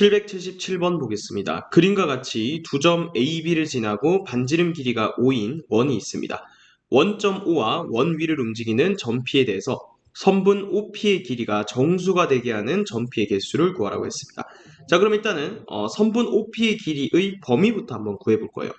777번 보겠습니다. 그림과 같이 두 점 AB를 지나고 반지름 길이가 5인 원이 있습니다. 원점 O와 원 위를 움직이는 점피에 대해서 선분 OP의 길이가 정수가 되게 하는 점피의 개수를 구하라고 했습니다. 자, 그럼 일단은 어, 선분 OP의 길이의 범위부터 한번 구해 볼 거예요.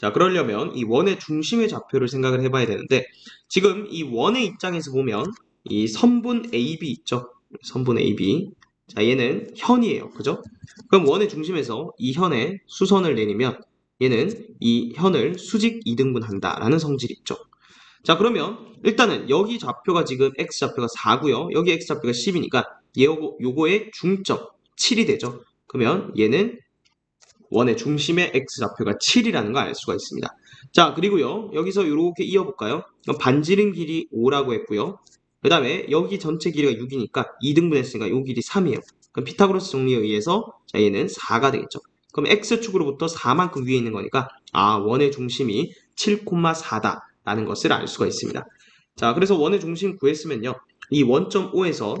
자, 그러려면 이 원의 중심의 좌표를 생각을 해봐야 되는데 지금 이 원의 입장에서 보면 이 선분 AB 있죠? 선분 AB 자, 얘는 현이에요. 그죠? 그럼 원의 중심에서 이 현에 수선을 내리면 얘는 이 현을 수직 이등분한다라는 성질이 있죠. 자, 그러면 일단은 여기 좌표가 지금 x좌표가 4고요. 여기 x좌표가 10이니까 요거, 요거의 중점 7이 되죠. 그러면 얘는 원의 중심의 x좌표가 7이라는 걸 알 수가 있습니다. 자, 그리고요. 여기서 이렇게 이어볼까요? 반지름 길이 5라고 했고요. 그 다음에 여기 전체 길이가 6이니까 2등분했으니까 요 길이 3이에요. 그럼 피타고라스 정리에 의해서 자 얘는 4가 되겠죠. 그럼 x축으로부터 4만큼 위에 있는 거니까 아 원의 중심이 7,4다 라는 것을 알 수가 있습니다. 자 그래서 원의 중심 구했으면요. 이 원점 O에서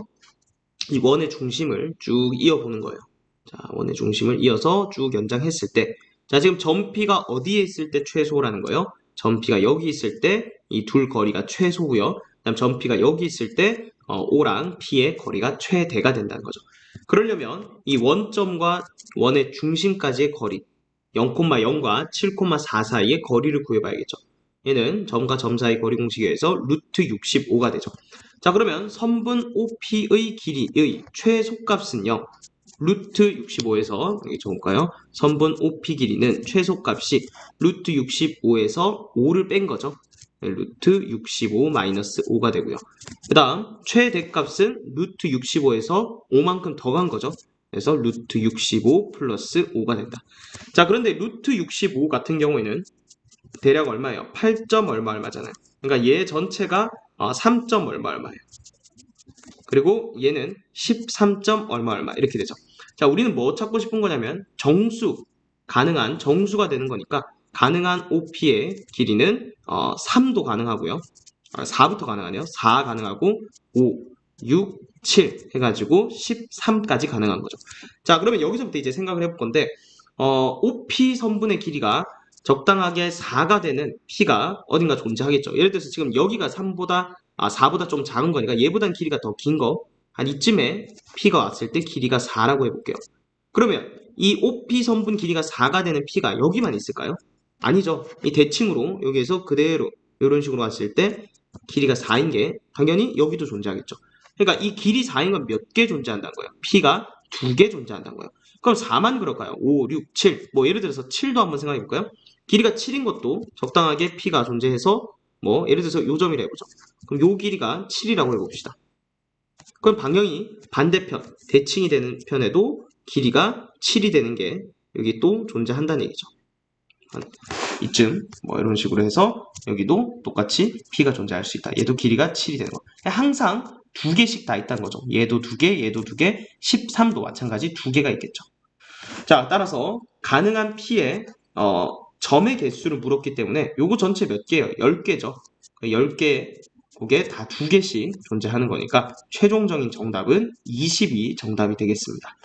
이 원의 중심을 쭉 이어보는 거예요. 자 원의 중심을 이어서 쭉 연장했을 때 자 지금 점피가 어디에 있을 때 최소라는 거예요? 점피가 여기 있을 때 이 둘 거리가 최소고요. 그다음 점피가 여기 있을 때 어, O랑 P의 거리가 최대가 된다는 거죠. 그러려면 이 원점과 원의 중심까지의 거리 0,0과 7,4 사이의 거리를 구해봐야겠죠. 얘는 점과 점 사이 거리 공식에 의해서 루트 65가 되죠. 자 그러면 선분 OP의 길이의 최소값은요. 루트 65에서 여기 적을까요? 선분 OP 길이는 최소값이 루트 65에서 5를 뺀 거죠. 루트 65 마이너스 5가 되고요. 그 다음 최대값은 루트 65에서 5만큼 더 간 거죠. 그래서 루트 65 플러스 5가 된다. 자 그런데 루트 65 같은 경우에는 대략 얼마예요? 8점 얼마 얼마잖아요. 그러니까 얘 전체가 3점 얼마 얼마예요. 그리고 얘는 13점 얼마 얼마 이렇게 되죠. 자 우리는 뭐 찾고 싶은 거냐면 정수 가능한 정수가 되는 거니까 가능한 OP의 길이는 어, 3도 가능하고요. 아, 4부터 가능하네요. 4 가능하고 5, 6, 7 해가지고 13까지 가능한 거죠. 자 그러면 여기서부터 이제 생각을 해볼 건데 어, OP 선분의 길이가 적당하게 4가 되는 P가 어딘가 존재하겠죠. 예를 들어서 지금 여기가 3보다 아 4보다 좀 작은 거니까 얘보단 길이가 더 긴 거 한 이쯤에 P가 왔을 때 길이가 4라고 해볼게요. 그러면 이 OP 선분 길이가 4가 되는 P가 여기만 있을까요? 아니죠. 이 대칭으로 여기에서 그대로 이런 식으로 왔을 때 길이가 4인 게 당연히 여기도 존재하겠죠. 그러니까 이 길이 4인 건 몇 개 존재한다는 거예요. P가 두 개 존재한다는 거예요. 그럼 4만 그럴까요? 5, 6, 7. 뭐 예를 들어서 7도 한번 생각해 볼까요? 길이가 7인 것도 적당하게 P가 존재해서 뭐 예를 들어서 요 점이라 해보죠. 그럼 요 길이가 7이라고 해봅시다. 그럼 방향이 반대편, 대칭이 되는 편에도 길이가 7이 되는 게 여기 또 존재한다는 얘기죠. 이쯤 뭐 이런 식으로 해서 여기도 똑같이 P가 존재할 수 있다. 얘도 길이가 7이 되는 거. 항상 두 개씩 다 있다는 거죠. 얘도 두 개, 얘도 두 개, 13도 마찬가지 두 개가 있겠죠. 자, 따라서 가능한 P의 어, 점의 개수를 물었기 때문에 요거 전체 몇 개예요? 10개죠. 10개 그게 다 두 개씩 존재하는 거니까 최종적인 정답은 22 정답이 되겠습니다.